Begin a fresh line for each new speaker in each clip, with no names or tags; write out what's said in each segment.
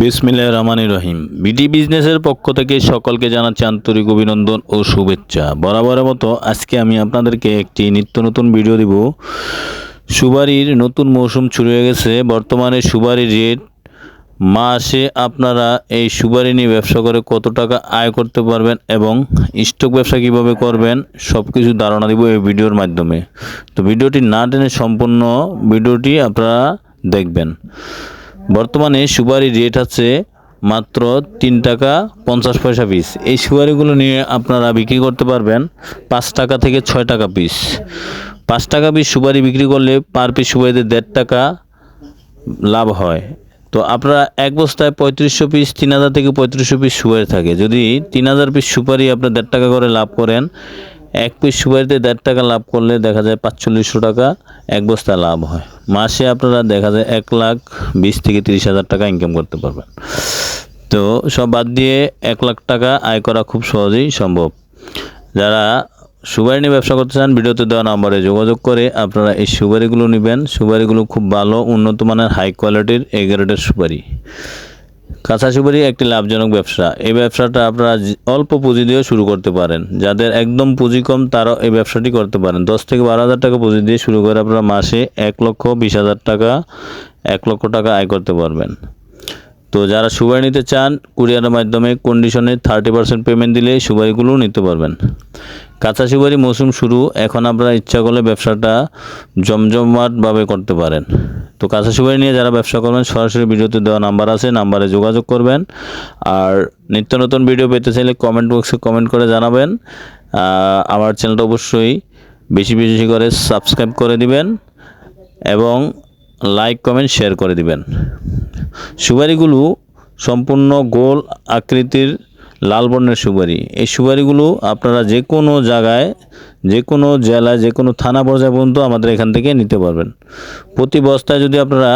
বিসমিল্লাহ রহমান রহিম। বিডি বিজনেসের পক্ষ থেকে সকলকে জানাচ্ছি আন্তরিক অভিনন্দন ও শুভেচ্ছা। বরাবরের মতো আজকে আমি আপনাদেরকে একটি নিত্য নতুন ভিডিও দিব। সুবারির নতুন মৌসুম শুরু হয়ে গেছে। বর্তমানে সুবারির রেট মাসে আপনারা এই সুবারি নিয়ে ব্যবসা করে কত টাকা আয় করতে পারবেন এবং স্টক ব্যবসা কীভাবে করবেন সব কিছু ধারণা দিব এই ভিডিওর মাধ্যমে। তো ভিডিওটি না টেনে সম্পূর্ণ ভিডিওটি আপনারা দেখবেন। বর্তমানে সুপারি রেট আছে মাত্র তিন টাকা পঞ্চাশ পয়সা পিস এই সুপারিগুলো নিয়ে আপনারা বিক্রি করতে পারবেন পাঁচ টাকা থেকে ছয় টাকা পিস পাঁচ টাকা পিস সুপারি বিক্রি করলে পার পিস সুপারিতে দেড় টাকা লাভ হয়। তো আপনারা এক বস্তায় পঁয়ত্রিশশো পিস তিন হাজার থেকে পঁয়ত্রিশশো পিস সুপারি থাকে। যদি তিন হাজার পিস সুপারি আপনার দেড় টাকা করে লাভ করেন এক পিস সুপারিতে দেড় টাকা লাভ করলে দেখা যায় পাঁচচল্লিশশো টাকা এক বস্তা লাভ হয়। মাসে আপনারা দেখা যায় এক লাখ বিশ থেকে তিরিশ হাজার টাকা ইনকাম করতে পারবেন। তো সব বাদ দিয়ে এক লাখ টাকা আয় করা খুব সহজেই সম্ভব। যারা সুপারি নিয়ে ব্যবসা করতে চান, ভিডিওতে দেওয়া নাম্বারে যোগাযোগ করে আপনারা এই সুপারিগুলো নেবেন। সুপারিগুলো খুব ভালো, উন্নত মানের হাই কোয়ালিটির এ গ্রেডের সুপারি। কাঁচা সুপারি একটি লাভজনক ব্যবসা। এই ব্যবসাটা আপনারা অল্প পুঁজি দিয়েও শুরু করতে পারেন। যাদের একদম পুঁজি কম, তারাও এই ব্যবসাটি করতে পারেন। দশ থেকে বারো হাজার টাকা পুঁজি দিয়ে শুরু করে আপনারা মাসে এক লক্ষ বিশ হাজার টাকা, এক লক্ষ টাকা আয় করতে পারবেন। তো যারা সুপারি নিতে চান, কুরিয়ারের মাধ্যমে কন্ডিশনে থার্টি পার্সেন্ট পেমেন্ট দিলে সুপারিগুলোও নিতে পারবেন। কাঁচা সুপারি মৌসুম শুরু, এখন আপনারা ইচ্ছা করলে ব্যবসাটা জমজমাটভাবে করতে পারেন। তো কাঁচা সুপারি নিয়ে যারা ব্যবসা করবেন, সরাসরি ভিডিওতে দেওয়া নাম্বার আছে, নাম্বারে যোগাযোগ করবেন। আর নিত্য নতুন ভিডিও পেতে চাইলে কমেন্ট বক্সে কমেন্ট করে জানাবেন। আমার চ্যানেলটা অবশ্যই বেশি বেশি করে সাবস্ক্রাইব করে দিবেন এবং লাইক কমেন্ট শেয়ার করে দিবেন। সুপারিগুলো সম্পূর্ণ গোল আকৃতির লাল বর্ণের সুপারি। এই সুপারিগুলো আপনারা যে কোনো জায়গায় যে কোনো জেলায় যে কোনো থানা পর্যায় পর্যন্ত আমাদের এখান থেকে নিতে পারবেন। প্রতি বস্তায় যদি আপনারা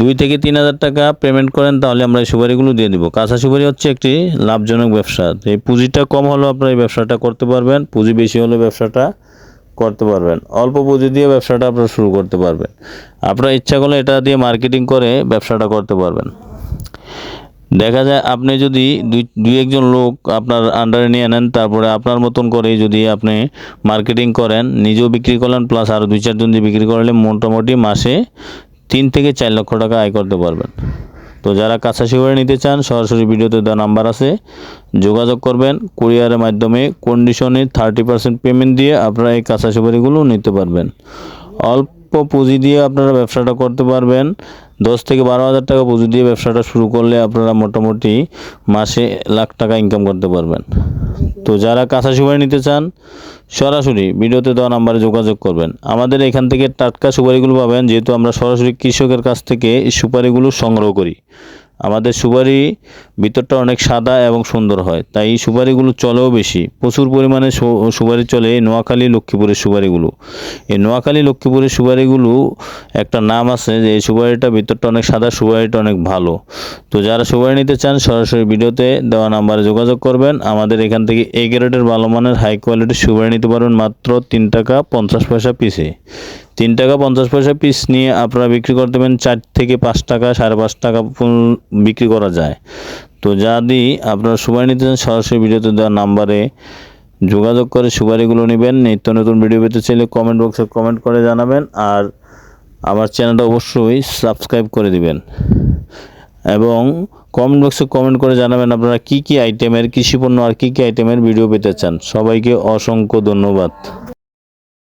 দুই থেকে তিন হাজার টাকা পেমেন্ট করেন, তাহলে আমরা এই সুপারিগুলো দিয়ে দিব। কাঁচা সুপারি হচ্ছে একটি লাভজনক ব্যবসা। এই পুঁজিটা কম হলেও আপনারা এই ব্যবসাটা করতে পারবেন, পুঁজি বেশি হলে ব্যবসাটা করতে পারবেন। অল্প পুঁজি দিয়ে ব্যবসাটা আপনারা শুরু করতে পারবেন। আপনারা ইচ্ছা করলে এটা দিয়ে মার্কেটিং করে ব্যবসাটা করতে পারবেন। দেখা যায় আপনি যদি দুই একজন লোক আপনার আন্ডারে নিয়ে নেন, তারপরে আপনার মতন করে যদি আপনি মার্কেটিং করেন, নিজেও বিক্রি করলেন প্লাস আরও দুই, চারজন দিয়ে বিক্রি করলে মোটামুটি মাসে তিন থেকে চার লক্ষ টাকা আয় করতে পারবেন। তো যারা কাঁচা শিবরে নিতে চান, সরাসরি ভিডিওতে দেওয়া নাম্বার আছে, যোগাযোগ করবেন কুরিয়ারের মাধ্যমে কন্ডিশনে থার্টি পার্সেন্ট পেমেন্ট দিয়ে আপনারা এই কাঁচা সুপারিগুলো নিতে পারবেন। অল্প পুঁজি দিয়ে আপনারা ব্যবসাটা করতে পারবেন দশ থেকে বারো হাজার টাকা পুঁজি দিয়ে ব্যবসাটা শুরু করলে আপনারা মোটামুটি মাসে লাখ টাকা ইনকাম করতে পারবেন। তো যারা কাঁচা সুপারি নিতে চান, সরাসরি ভিডিওতে দেওয়া নাম্বারে যোগাযোগ করবেন। আমাদের এখান থেকে টাটকা সুপারিগুলো পাবেন, যেহেতু আমরা সরাসরি কৃষকের কাছ থেকে সুপারিগুলো সংগ্রহ করি। আমাদের সুপারি ভিতরটা অনেক সাদা এবং সুন্দর হয়। তাই এই সুপারিগুলো চলেও বেশি। প্রচুর পরিমাণে সুপারি চলে এই নোয়াখালী লক্ষ্মীপুরের সুপারিগুলো। এই নোয়াখালী লক্ষ্মীপুরের সুপারিগুলো একটা নাম আছে যে এই সুপারিটা ভিতরটা অনেক সাদা, সুপারিটা অনেক ভালো। তো যারা সুপারি নিতে চান সরাসরি ভিডিওতে দেওয়া নাম্বারে যোগাযোগ করবেন। আমাদের এখান থেকে এ গ্রেডের ভালো মানের, হাই কোয়ালিটির সুপারি নিতে পারবেন মাত্র তিন টাকা পঞ্চাশ পয়সা পিসে। তিন টাকা পঞ্চাশ পয়সা পিস নিয়ে আপনারা বিক্রি করতে পারেন চার থেকে পাঁচ টাকা, সাড়ে পাঁচ টাকা বিক্রি করা যায়। তো যদি আপনারা সুপারি নিতে চান, সরাসরি ভিডিওতে দেওয়া নাম্বারে যোগাযোগ করে সুপারিগুলো নেবেন। নিত্য নতুন ভিডিও পেতে চাইলে কমেন্ট বক্সে কমেন্ট করে জানাবেন আর আমার চ্যানেলটা অবশ্যই সাবস্ক্রাইব করে দিবেন। এবং কমেন্ট বক্সে কমেন্ট করে জানাবেন আপনারা কী কী আইটেমের কৃষি পণ্য আর কী কী আইটেমের ভিডিও পেতে চান। সবাইকে অসংখ্য ধন্যবাদ।